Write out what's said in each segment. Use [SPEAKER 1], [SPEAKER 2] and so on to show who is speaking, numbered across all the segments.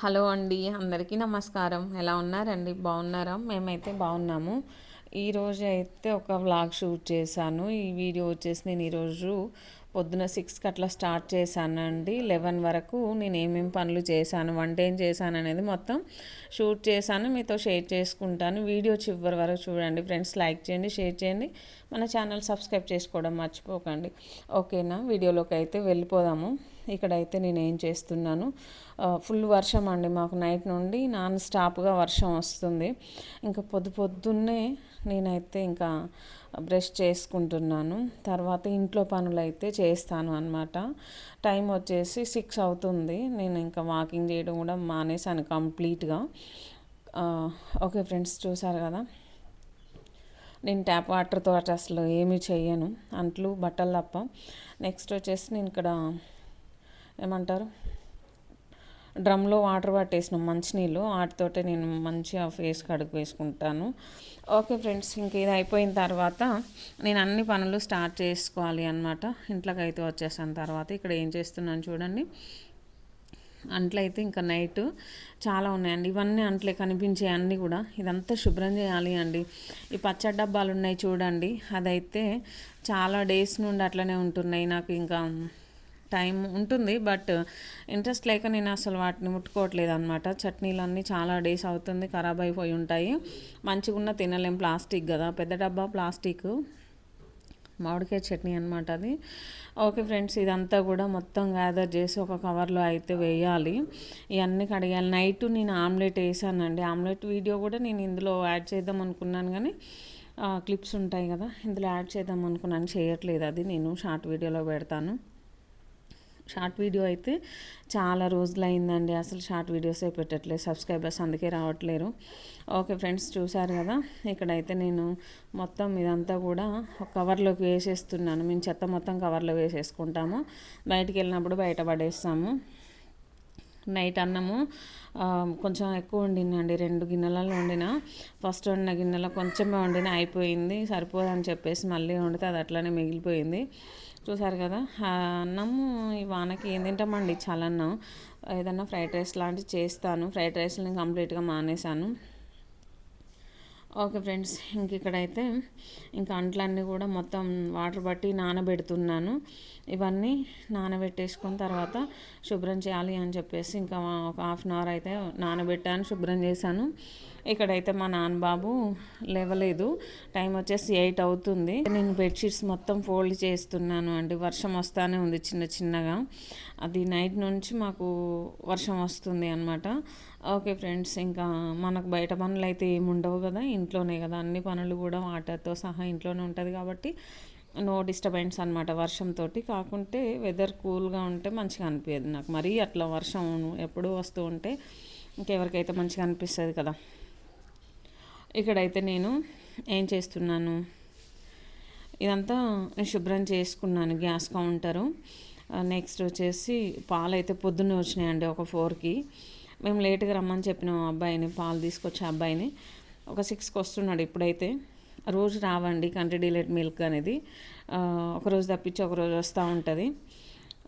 [SPEAKER 1] Hello అండి అందరికీ నమస్కారం. ఎలా ఉన్నారండి? బాగున్నారా? మేమైతే బాగున్నాము. ఈరోజు అయితే ఒక వ్లాగ్ షూట్ చేశాను. ఈ వీడియో వచ్చేసి నేను ఈరోజు పొద్దున సిక్స్కి అట్లా స్టార్ట్ చేశానండి. లెవెన్ వరకు నేను ఏమేమి పనులు చేశాను వంట ఏం చేశాను అనేది మొత్తం షూట్ చేశాను. మీతో షేర్ చేసుకుంటాను. వీడియో చివరి వరకు చూడండి. ఫ్రెండ్స్ లైక్ చేయండి షేర్ చేయండి. మన ఛానల్ సబ్స్క్రైబ్ చేసుకోవడం మర్చిపోకండి. ఓకేనా? వీడియోలోకి అయితే వెళ్ళిపోదాము. ఇక్కడైతే నేను ఏం చేస్తున్నాను? ఫుల్ వర్షం అండి మాకు నైట్ నుండి. నాన్ స్టాప్గా వర్షం వస్తుంది. ఇంకా పొద్దు పొద్దున్నే నేనైతే ఇంకా బ్రష్ చేసుకుంటున్నాను. తర్వాత ఇంట్లో పనులు అయితే చేస్తాను అనమాట టైం వచ్చేసి సిక్స్ అవుతుంది. నేను ఇంకా వాకింగ్ చేయడం కూడా మానేసాను కంప్లీట్గా. ఓకే ఫ్రెండ్స్ చూసారు కదా? నేను ట్యాప్ వాటర్తో అసలు ఏమీ చేయను అంట్లు బట్టలు తప్ప. నెక్స్ట్ వచ్చేసి నేను ఇక్కడ ఏమంటారు? డ్రమ్లో వాటర్ పట్టేసినాం మంచినీళ్ళు వాటితోటే నేను మంచిగా ఫేస్ కడుగు వేసుకుంటాను. ఓకే ఫ్రెండ్స్ ఇంక ఇది అయిపోయిన తర్వాత నేను అన్ని పనులు స్టార్ట్ చేసుకోవాలి అనమాట ఇంట్లోకి అయితే వచ్చేసాను తర్వాత. ఇక్కడ ఏం చేస్తున్నాను చూడండి. అంట్లయితే ఇంకా నైట్ చాలా ఉన్నాయండి. ఇవన్నీ అంట్లే కనిపించే అన్నీ కూడా. ఇదంతా శుభ్రం చేయాలి అండి. ఈ పచ్చడి డబ్బాలు ఉన్నాయి చూడండి. అదైతే చాలా డేస్ నుండి అట్లనే ఉంటున్నాయి. నాకు ఇంకా టైం ఉంటుంది బట్ ఇంట్రెస్ట్ లేక నేను అసలు వాటిని ముట్టుకోవట్లేదు అనమాట చట్నీలు అన్నీ చాలా డేస్ అవుతుంది ఖరాబ్ అయిపోయి ఉంటాయి. మంచిగా ఉన్న తినలేం ప్లాస్టిక్ కదా. పెద్ద డబ్బా ప్లాస్టిక్. మామిడికాయ చట్నీ అనమాట అది. ఓకే ఫ్రెండ్స్ ఇదంతా కూడా మొత్తం గ్యాదర్ చేసి ఒక కవర్లో అయితే వేయాలి. ఇవన్నీ కడిగాలి. నైట్ నేను ఆమ్లెట్ వేసానండి. ఆమ్లెట్ వీడియో కూడా నేను ఇందులో యాడ్ చేద్దాం అనుకున్నాను కానీ క్లిప్స్ ఉంటాయి కదా ఇందులో యాడ్ చేద్దాం అనుకున్నాను. చేయట్లేదు అది. నేను షార్ట్ వీడియోలో పెడతాను. షార్ట్ వీడియో అయితే చాలా రోజులు అయిందండి అసలు షార్ట్ వీడియోసే పెట్టట్లేదు. సబ్స్క్రైబర్స్ అందుకే రావట్లేరు. ఓకే ఫ్రెండ్స్ చూసారు కదా? ఇక్కడైతే నేను మొత్తం ఇదంతా కూడా కవర్లోకి వేసేస్తున్నాను. మేము చెత్త మొత్తం కవర్లో వేసేసుకుంటాము. బయటికి వెళ్ళినప్పుడు బయట పడేస్తాము. నైట్ అన్నము కొంచెం ఎక్కువ వండినండి రెండు గిన్నెలలో వండిన ఫస్ట్ వండిన గిన్నెలో కొంచెమే వండిన అయిపోయింది. సరిపోదని చెప్పేసి మళ్ళీ వండితే అది అట్లనే మిగిలిపోయింది. చూసారు కదా? అన్నము ఈ వానకి ఏం తింటామండి? చలన్నం. ఏదన్నా ఫ్రైడ్ రైస్ లాంటివి చేస్తాను. ఫ్రైడ్ రైస్ని కంప్లీట్గా మానేశాను. ఓకే ఫ్రెండ్స్ ఇంక ఇక్కడైతే ఇంకా అంట్లన్నీ కూడా మొత్తం వాటర్ బట్టి నానబెడుతున్నాను. ఇవన్నీ నానబెట్టేసుకున్న తర్వాత శుభ్రం చేయాలి అని చెప్పేసి ఇంకా ఒక హాఫ్ అన్ అవర్ అయితే నానబెట్టాను శుభ్రం చేశాను. ఇక్కడైతే మా నాన్నబాబు లేవలేదు. టైం వచ్చేసి ఎయిట్ అవుతుంది. నేను బెడ్షీట్స్ మొత్తం ఫోల్డ్ చేస్తున్నాను అండి. వర్షం వస్తానే ఉంది చిన్న చిన్నగా. అది నైట్ నుంచి మాకు వర్షం వస్తుంది అనమాట ఓకే ఫ్రెండ్స్ ఇంకా మనకు బయట పనులు అయితే ఏమి ఉండవు కదా ఇంట్లోనే కదా. అన్ని పనులు కూడా వాటర్తో సహా ఇంట్లోనే ఉంటుంది కాబట్టి నో డిస్టర్బెన్స్ అనమాట వర్షంతో కాకుంటే వెదర్ కూల్గా ఉంటే మంచిగా అనిపించదు నాకు మరీ అట్లా వర్షం ఎప్పుడూ వస్తూ ఉంటే ఇంకెవరికైతే మంచిగా అనిపిస్తుంది కదా. ఇక్కడైతే నేను ఏం చేస్తున్నాను? ఇదంతా శుభ్రం చేసుకున్నాను గ్యాస్ కౌంటరు. నెక్స్ట్ వచ్చేసి పాలు అయితే పొద్దున్నే వచ్చినాయండి ఒక ఫోర్కి. మేము లేట్గా రమ్మని చెప్పినాం అబ్బాయిని పాలు తీసుకొచ్చే అబ్బాయిని. ఒక సిక్స్కి వస్తున్నాడు ఇప్పుడైతే. రోజు రావండి కంట్రీ డిలేట్ మిల్క్ అనేది. ఒకరోజు తప్పించి ఒకరోజు వస్తూ ఉంటుంది.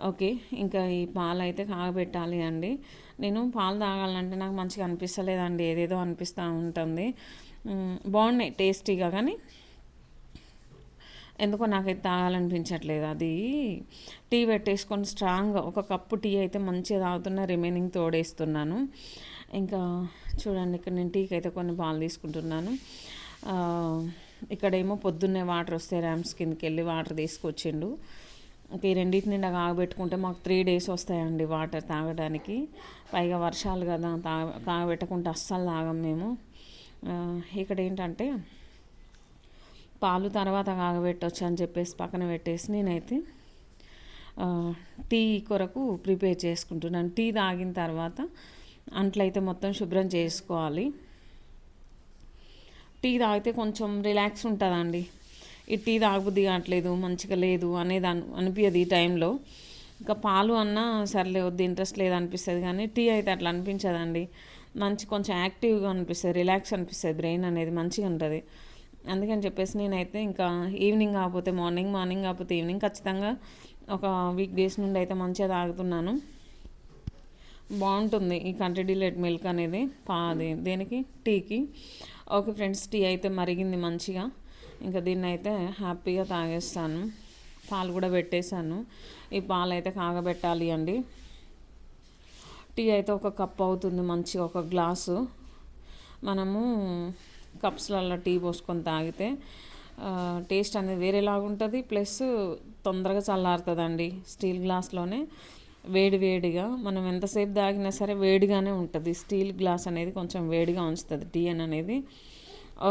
[SPEAKER 1] ఓకే ఇంకా ఈ పాలు అయితే కాగబెట్టాలి అండి. నేను పాలు తాగాలంటే నాకు మంచిగా అనిపిస్తలేదండి. ఏదేదో అనిపిస్తూ ఉంటుంది. బాగున్నాయి టేస్టీగా కానీ. ఎందుకో నాకైతే తాగాలనిపించట్లేదు. అది టీ పెట్టేసుకొని స్ట్రాంగ్గా ఒక కప్పు టీ అయితే మంచిగా తాగుతున్నా రిమైనింగ్ తోడేస్తున్నాను. ఇంకా చూడండి ఇక్కడ నేను టీకి అయితే కొన్ని పాలు తీసుకుంటున్నాను. ఇక్కడేమో పొద్దున్నే వాటర్ వస్తే ర్యామ్స్ కిందకి వెళ్ళి వాటర్ తీసుకొచ్చిండు. ఈ రెండింటి నిండా కాగబెట్టుకుంటే మాకు త్రీ డేస్ వస్తాయండి వాటర్ తాగడానికి. పైగా వర్షాలు కదా తాగ కాగబెట్టకుంటే అస్సలు తాగం మేము. ఇక్కడ ఏంటంటే పాలు తర్వాత కాగబెట్టవచ్చు అని చెప్పేసి పక్కన పెట్టేసి నేనైతే టీ కొరకు ప్రిపేర్ చేసుకుంటున్నాను. టీ తాగిన తర్వాత అంట్లయితే మొత్తం శుభ్రం చేసుకోవాలి. టీ తాగితే కొంచెం రిలాక్స్ ఉంటుందండి. ఈ టీ తాగబుద్ది కావట్లేదు మంచిగా లేదు అనేది అను అనిపించదు ఈ టైంలో. ఇంకా పాలు అన్నా సర్లే వద్దు ఇంట్రెస్ట్ లేదు అనిపిస్తుంది కానీ టీ అయితే అట్లా అనిపించదండి. మంచి కొంచెం యాక్టివ్గా అనిపిస్తుంది రిలాక్స్ అనిపిస్తుంది బ్రెయిన్ అనేది మంచిగా ఉంటుంది. అందుకని చెప్పేసి నేనైతే ఇంకా ఈవినింగ్ కాకపోతే మార్నింగ్ మార్నింగ్ కాకపోతే ఈవినింగ్ ఖచ్చితంగా ఒక వీక్ డేస్ నుండి అయితే మంచిగా తాగుతున్నాను. బాగుంటుంది ఈ కంట్రీ డిలేట్ మిల్క్ అనేది పాది దేనికి? టీకి. ఓకే ఫ్రెండ్స్ టీ అయితే మరిగింది మంచిగా. ఇంకా దీన్ని అయితే హ్యాపీగా తాగేస్తాను. పాలు కూడా పెట్టేశాను. ఈ పాలు అయితే కాగబెట్టాలి అండి. టీ అయితే ఒక కప్ అవుతుంది మంచిగా ఒక గ్లాసు. మనము కప్స్లలో టీ పోసుకొని తాగితే టేస్ట్ అనేది వేరేలాగా ఉంటుంది. ప్లస్ తొందరగా చల్లారుతుందండి స్టీల్ గ్లాస్లోనే. వేడి వేడిగా మనం ఎంతసేపు తాగినా సరే వేడిగానే ఉంటుంది. స్టీల్ గ్లాస్ అనేది కొంచెం వేడిగా ఉంచుతుంది టీ అనేది.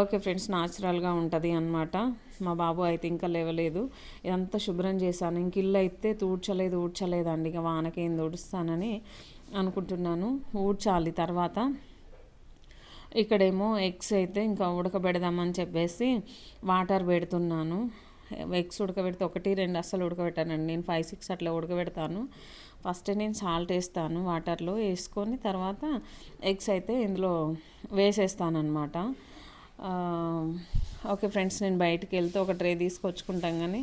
[SPEAKER 1] ఓకే ఫ్రెండ్స్ న్యాచురల్గా ఉంటుంది అనమాట మా బాబు అయితే ఇంకా లేవలేదు. ఇదంతా శుభ్రం చేశాను. ఇంక ఇల్లు అయితే తూడ్చలేదు ఊడ్చలేదండి. ఇక వానకేం తూడుస్తానని అనుకుంటున్నాను. ఊడ్చాలి తర్వాత. ఇక్కడేమో ఎగ్స్ అయితే ఇంకా ఉడకబెడదామని చెప్పేసి వాటర్ పెడుతున్నాను. ఎగ్స్ ఉడకబెడితే ఒకటి రెండు అస్సలు ఉడకబెట్టానండి. నేను ఫైవ్ సిక్స్ అట్లా ఉడకబెడతాను. ఫస్ట్ నేను సాల్ట్ వేస్తాను వాటర్లో వేసుకొని తర్వాత ఎగ్స్ అయితే ఇందులో వేసేస్తానమాట ఓకే ఫ్రెండ్స్ నేను బయటికి వెళ్తే ఒక ట్రే తీసుకొచ్చుకుంటాం కానీ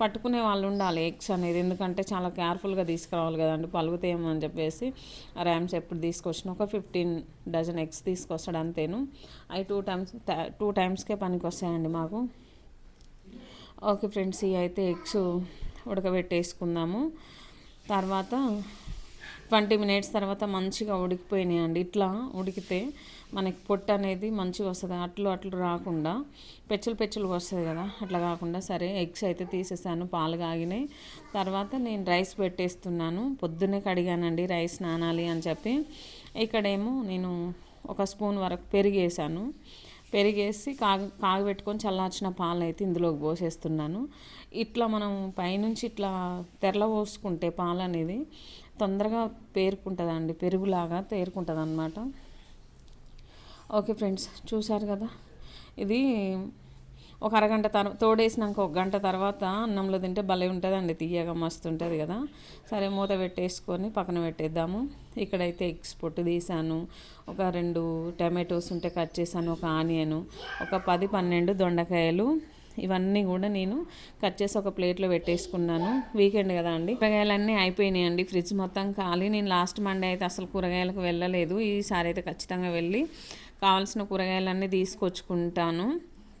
[SPEAKER 1] పట్టుకునే వాళ్ళు ఉండాలి ఎగ్స్ అనేది. ఎందుకంటే చాలా కేర్ఫుల్గా తీసుకురావాలి కదండి పలుగుతాయేమో అని చెప్పేసి ర్యామ్స్ ఎప్పుడు తీసుకొచ్చిన ఒక ఫిఫ్టీన్ డజన్ ఎగ్స్ తీసుకొస్తాడు అంతేను. అవి టూ టైమ్స్ టూ టైమ్స్కే పనికి వస్తాయండి మాకు. ఓకే ఫ్రెండ్స్ ఇవి అయితే ఎగ్స్ ఉడకబెట్టేసుకుందాము. తర్వాత ట్వంటీ మినిట్స్ తర్వాత మంచిగా ఉడికిపోయినాయి అండి. ఇట్లా ఉడికితే మనకి పొట్టు అనేది మంచిగా వస్తుంది. అట్లు అట్లు రాకుండా పెచ్చలు పెచ్చలు వస్తుంది కదా అట్లా కాకుండా సరే ఎగ్స్ అయితే తీసేసాను పాలు కాగినాయి. తర్వాత నేను రైస్ పెట్టేస్తున్నాను. పొద్దున్నే కడిగానండి రైస్ నానాలి అని చెప్పి. ఇక్కడేమో నేను ఒక స్పూన్ వరకు పెరిగేసాను పెరిగేసి కాగ కాగబెట్టుకొని చల్లార్చిన పాలు అయితే ఇందులోకి పోసేస్తున్నాను. ఇట్లా మనం పైనుంచి ఇట్లా తెరల పోసుకుంటే పాలు అనేది తొందరగా పేరుకుంటుందండి పెరుగులాగా తేరుకుంటుంది అనమాట ఓకే ఫ్రెండ్స్ చూశారు కదా? ఇది ఒక అరగంట తర్వాత తోడేసినాక ఒక గంట తర్వాత అన్నంలో తింటే భలే ఉంటుందండి తీయగా మస్తు ఉంటుంది కదా? సరే మూత పెట్టేసుకొని పక్కన పెట్టేద్దాము. ఇక్కడైతే ఎగ్స్ పొట్టు తీసాను ఒక రెండు టమాటోస్ ఉంటే కట్ చేశాను ఒక ఆనియన్ ఒక పది పన్నెండు దొండకాయలు ఇవన్నీ కూడా నేను కట్ చేసి ఒక ప్లేట్లో పెట్టేసుకున్నాను. వీకెండ్ కదా అండి. కూరగాయలన్నీ అయిపోయినాయి అండి ఫ్రిడ్జ్ మొత్తం ఖాళీ. నేను లాస్ట్ మండే అయితే అసలు కూరగాయలకు వెళ్ళలేదు. ఈసారి అయితే ఖచ్చితంగా వెళ్ళి కావాల్సిన కూరగాయలన్నీ తీసుకొచ్చుకుంటాను.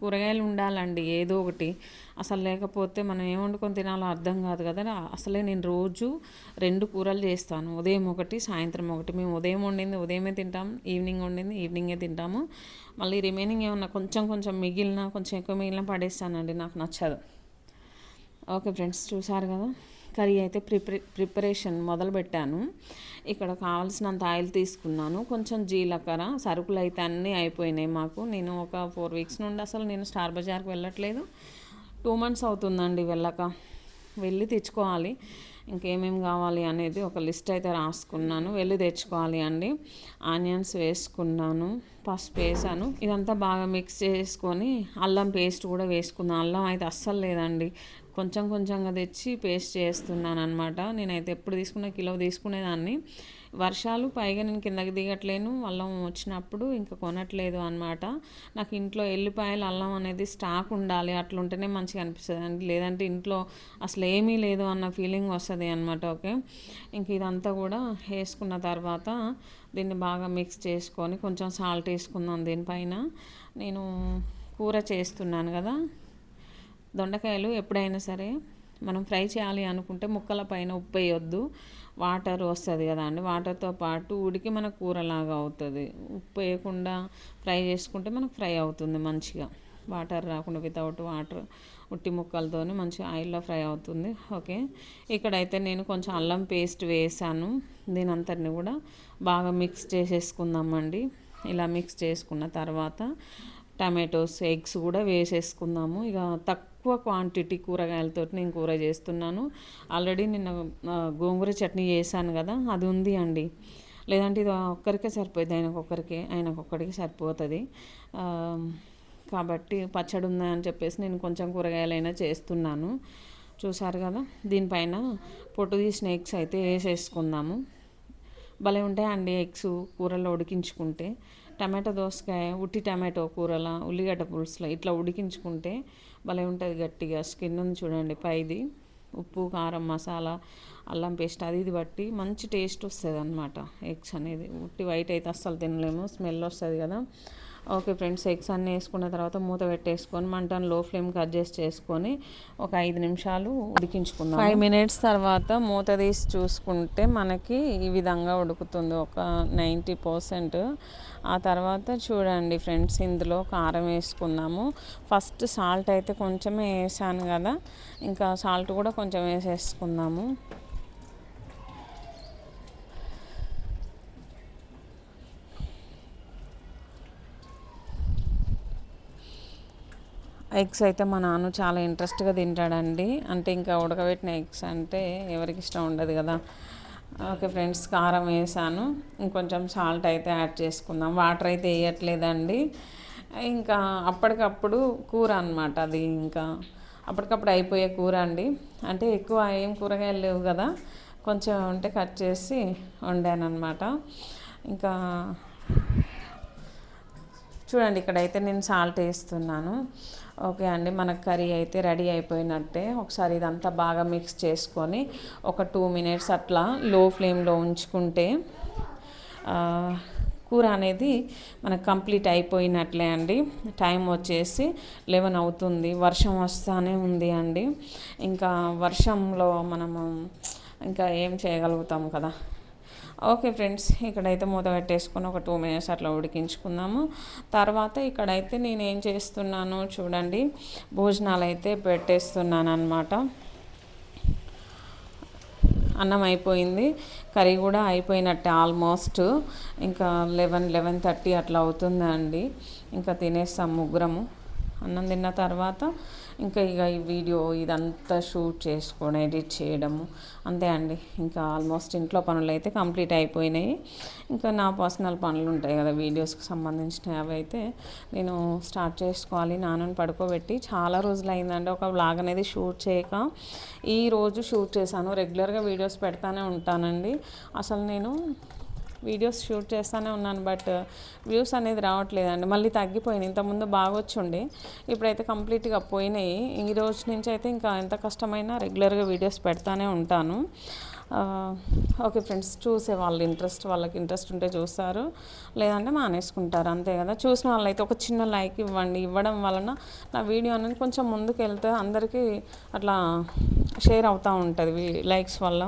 [SPEAKER 1] కూరగాయలు ఉండాలండి ఏదో ఒకటి. అసలు లేకపోతే మనం ఏం వండుకొని తినాలో అర్థం కాదు కదా. అసలే నేను రోజు రెండు కూరలు చేస్తాను. ఉదయం ఒకటి సాయంత్రం ఒకటి. మేము ఉదయం వండింది ఉదయమే తింటాం ఈవినింగ్ వండింది ఈవినింగే తింటాము. మళ్ళీ రిమైనింగ్ ఏమన్నా కొంచెం కొంచెం మిగిలిన కొంచెం ఎక్కువ మిగిలిన పడేస్తానండి నాకు నచ్చదు. ఓకే ఫ్రెండ్స్ చూసారు కదా? కర్రీ అయితే ప్రిపరే ప్రిపరేషన్ మొదలు పెట్టాను ఇక్కడ కావాల్సినంత ఆయిల్ తీసుకున్నాను. కొంచెం జీలకర్ర సరుకులు అయితే అన్నీ అయిపోయినాయి మాకు. నేను ఒక ఫోర్ వీక్స్ నుండి అసలు నేను స్టార్ బజార్కి వెళ్ళట్లేదు. టూ మంత్స్ అవుతుందండి వెళ్ళక. వెళ్ళి తెచ్చుకోవాలి. ఇంకేమేమి కావాలి అనేది ఒక లిస్ట్ అయితే రాసుకున్నాను. వెళ్ళి తెచ్చుకోవాలి అండి. ఆనియన్స్ వేసుకున్నాను. పసుపు వేసాను. ఇదంతా బాగా మిక్స్ చేసుకొని అల్లం పేస్ట్ కూడా వేసుకున్నాను అల్లం అయితే అస్సలు లేదండి. కొంచెం కొంచెంగా తెచ్చి పేస్ట్ చేస్తున్నాను అనమాట నేనైతే ఎప్పుడు తీసుకున్న కిలో తీసుకునేదాన్ని. వర్షాలు పైగా నేను కిందకి దిగట్లేను అల్లం వచ్చినప్పుడు ఇంకా కొనట్లేదు అనమాట నాకు ఇంట్లో ఎల్లిపాయలు అల్లం అనేది స్టాక్ ఉండాలి అట్లుంటేనే మంచిగా అనిపిస్తుంది. అండి లేదంటే ఇంట్లో అసలు ఏమీ లేదు అన్న ఫీలింగ్ వస్తుంది అనమాట ఓకే? ఇంక ఇదంతా కూడా వేసుకున్న తర్వాత దీన్ని బాగా మిక్స్ చేసుకొని కొంచెం సాల్ట్ వేసుకుందాం దీనిపైన. నేను కూర చేస్తున్నాను కదా. దొండకాయలు ఎప్పుడైనా సరే మనం ఫ్రై చేయాలి అనుకుంటే ముక్కల పైన ఉప్పు వేయొద్దు. వాటర్ వస్తుంది కదా అండి. వాటర్తో పాటు ఉడికి మన కూరలాగా అవుతుంది. ఉప్పు వేయకుండా ఫ్రై చేసుకుంటే మనకు ఫ్రై అవుతుంది మంచిగా. వాటర్ రాకుండా వితౌట్ వాటర్ ఉట్టి ముక్కలతో మంచిగా ఆయిల్లో ఫ్రై అవుతుంది. ఓకే. ఇక్కడైతే నేను కొంచెం అల్లం పేస్ట్ వేసాను. దీని అంతటిని కూడా బాగా మిక్స్ చేసేసుకుందామండి. ఇలా మిక్స్ చేసుకున్న తర్వాత టమాటోస్ ఎగ్స్ కూడా వేసేసుకుందాము. ఇక తక్కువ క్వాంటిటీ కూరగాయలతో నేను కూర చేస్తున్నాను. ఆల్రెడీ నిన్న గోంగూర చట్నీ చేశాను కదా అది ఉంది అండి. లేదంటే ఇది ఒక్కరికే సరిపోయింది ఆయనకొక్కరికే ఆయనకొక్కడికి సరిపోతుంది. కాబట్టి పచ్చడి ఉందని చెప్పేసి నేను కొంచెం కూరగాయలైనా చేస్తున్నాను. చూసారు కదా దీనిపైన పొట్టు తీసిన ఎగ్స్ అయితే వేసేసుకుందాము. భలే ఉంటాయండి ఎగ్స్ కూరలో ఉడికించుకుంటే. టమాటో దోసకాయ ఉట్టి టమాటో కూరలా ఉల్లిగడ్డ పులుసులో ఇట్లా ఉడికించుకుంటే భలే ఉంటుంది గట్టిగా. స్కిన్ ఉంది చూడండి పైది. ఉప్పు కారం మసాలా అల్లం పేస్ట్ అది ఇది బట్టి మంచి టేస్ట్ వస్తుంది అనమాట ఎగ్స్ అనేది. ఉట్టి వైట్ అయితే అస్సలు తినలేము. స్మెల్ వస్తుంది కదా. ఓకే ఫ్రెండ్స్ ఎగ్స్ అన్నీ వేసుకున్న తర్వాత మూత పెట్టేసుకొని మంటను లో ఫ్లేమ్కి అడ్జస్ట్ చేసుకొని ఒక ఐదు నిమిషాలు ఉడికించుకుందాం ఫైవ్ మినిట్స్ తర్వాత మూత తీసి చూసుకుంటే మనకి ఈ విధంగా ఉడుకుతుంది ఒక నైంటీ పర్సెంట్. ఆ తర్వాత చూడండి ఫ్రెండ్స్ ఇందులో కారం వేసుకుందాము. ఫస్ట్ సాల్ట్ అయితే కొంచెమే వేసాను కదా ఇంకా సాల్ట్ కూడా కొంచెం వేసేసుకుందాము. ఎగ్స్ అయితే మా నాన్న చాలా ఇంట్రెస్ట్గా తింటాడండి. అంటే ఇంకా ఉడకబెట్టిన ఎగ్స్ అంటే ఎవరికి ఇష్టం ఉండదు కదా. ఓకే ఫ్రెండ్స్ కారం వేసాను. ఇంకొంచెం సాల్ట్ అయితే యాడ్ చేసుకుందాం. వాటర్ అయితే వేయట్లేదండి. ఇంకా అప్పటికప్పుడు కూర అనమాట అది ఇంకా. అప్పటికప్పుడు అయిపోయే కూర అండి. అంటే ఎక్కువ ఏం కూరగాయలు లేవు కదా. కొంచెం ఉంటే కట్ చేసి వండాను అనమాట ఇంకా చూడండి ఇక్కడైతే నేను సాల్ట్ వేస్తున్నాను. ఓకే అండి మన కర్రీ అయితే రెడీ అయిపోయినట్టే. ఒకసారి ఇదంతా బాగా మిక్స్ చేసుకొని ఒక టూ మినిట్స్ అట్లా లో ఫ్లేమ్లో ఉంచుకుంటే కూర అనేది మనకు కంప్లీట్ అయిపోయినట్లే అండి. టైం వచ్చేసి లెవెన్ అవుతుంది వర్షం వస్తానే ఉంది అండి. ఇంకా వర్షంలో మనము ఇంకా ఏం చేయగలుగుతాం కదా? ఓకే ఫ్రెండ్స్ ఇక్కడైతే మూత పెట్టేసుకుని ఒక టూ మినిట్స్ అట్లా ఉడికించుకుందాము. తర్వాత ఇక్కడైతే నేను ఏం చేస్తున్నాను చూడండి. భోజనాలు అయితే పెట్టేస్తున్నాను అనమాట అన్నం అయిపోయింది. కర్రీ కూడా అయిపోయినట్టే ఆల్మోస్ట్. ఇంకా లెవెన్ లెవెన్ థర్టీ అట్లా అవుతుందండి. ఇంకా తినేస్తాం ముగ్గురము. అన్నం తిన్న తర్వాత ఇంకా ఇక ఈ వీడియో ఇదంతా షూట్ చేసుకోవడం ఎడిట్ చేయడము. అంతే అండి. ఇంకా ఆల్మోస్ట్ ఇంట్లో పనులు అయితే కంప్లీట్ అయిపోయినాయి. ఇంకా నా పర్సనల్ పనులు ఉంటాయి కదా వీడియోస్కి సంబంధించినవి అవి అయితే నేను స్టార్ట్ చేసుకోవాలి. నాన్నని పడుకోబెట్టి చాలా రోజులు అయిందండి ఒక వ్లాగ్ అనేది షూట్ చేయక ఈ రోజు షూట్ చేశాను. రెగ్యులర్గా వీడియోస్ పెడతానే ఉంటానండి. అసలు నేను వీడియోస్ షూట్ చేస్తూనే ఉన్నాను బట్ uh, వ్యూస్ అనేది రావట్లేదండి. మళ్ళీ తగ్గిపోయినాయి ఇంతకుముందు బాగా వచ్చిండే. ఇప్పుడైతే కంప్లీట్గా పోయినాయి. ఈ రోజు నుంచి అయితే ఇంకా ఎంత కష్టమైనా రెగ్యులర్గా వీడియోస్ పెడతానే ఉంటాను. ఓకే ఫ్రెండ్స్ చూసే వాళ్ళు ఇంట్రెస్ట్ వాళ్ళకి ఇంట్రెస్ట్ ఉంటే చూస్తారు. లేదంటే మానేసుకుంటారు అంతే కదా. చూసిన వాళ్ళైతే ఒక చిన్న లైక్ ఇవ్వండి. ఇవ్వడం వలన నా వీడియో అనేది కొంచెం ముందుకు వెళ్తే అందరికీ అట్లా షేర్ అవుతూ ఉంటుంది లైక్స్ వల్ల.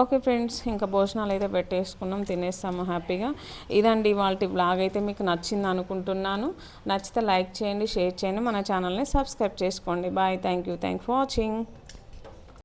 [SPEAKER 1] ఓకే ఫ్రెండ్స్ ఇంకా భోజనాలు అయితే పెట్టేసుకున్నాం తినేస్తాము హ్యాపీగా. ఇదండి వాళ్ళ బ్లాగ్ అయితే మీకు నచ్చింది అనుకుంటున్నాను. నచ్చితే లైక్ చేయండి షేర్ చేయండి. మన ఛానల్ని సబ్స్క్రైబ్ చేసుకోండి. Bye. Thank you thank for watching.